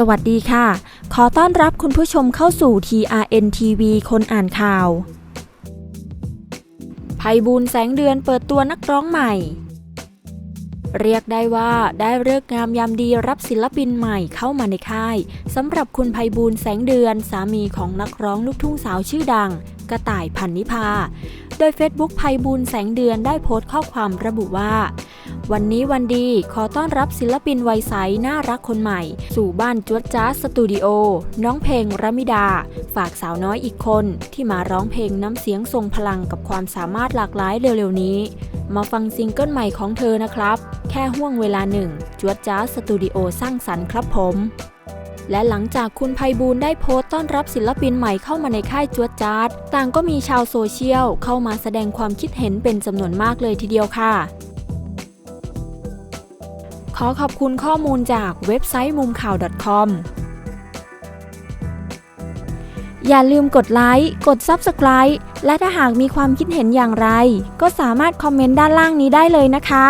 สวัสดีค่ะ ขอต้อนรับคุณผู้ชมเข้าสู่ TRN TV คนอ่านข่าวภัยบูลแสงเดือนเปิดตัวนักร้องใหม่ เรียกได้ว่าได้เลิกงามยามดีรับศิลปินใหม่เข้ามาในค่ายสำหรับคุณภัยบูลแสงเดือนสามีของนักร้องลูกทุ่งสาวชื่อดัง กระต่ายพันนิพา โดย Facebook ภัยบูลแสงเดือนได้โพสต์ข้อความระบุว่า วันนี้วันดีขอต้อนรับศิลปินวัยใสน่ารักคนใหม่ สู่บ้านจวดจ้าสตูดิโอ น้องเพลงรมิดา ฝากสาวน้อยอีกคน ที่มาร้องเพลงน้ำเสียงทรงพลังกับความสามารถหลากหลายเร็วๆนี้ มาฟังซิงเกิลใหม่ของเธอนะครับ แค่ห่วงเวลาหนึ่งจวดจ้าสตูดิโอสร้างสรรค์ครับผมและหลังจากคุณภัยบูลได้โพสต์ต้อนรับศิลปินใหม่เข้ามาในค่ายจวดจาร์ดต่างก็มีชาวโซเชียลเข้ามาแสดงความคิดเห็นเป็นจำนวนมากเลยทีเดียวค่ะ ขอขอบคุณข้อมูลจากเว็บไซต์มุมข่าว .com อย่าลืมกดไลค์ กด Subscribe และถ้าหากมีความคิดเห็นอย่างไร ก็สามารถคอมเมนต์ด้านล่างนี้ได้เลยนะคะ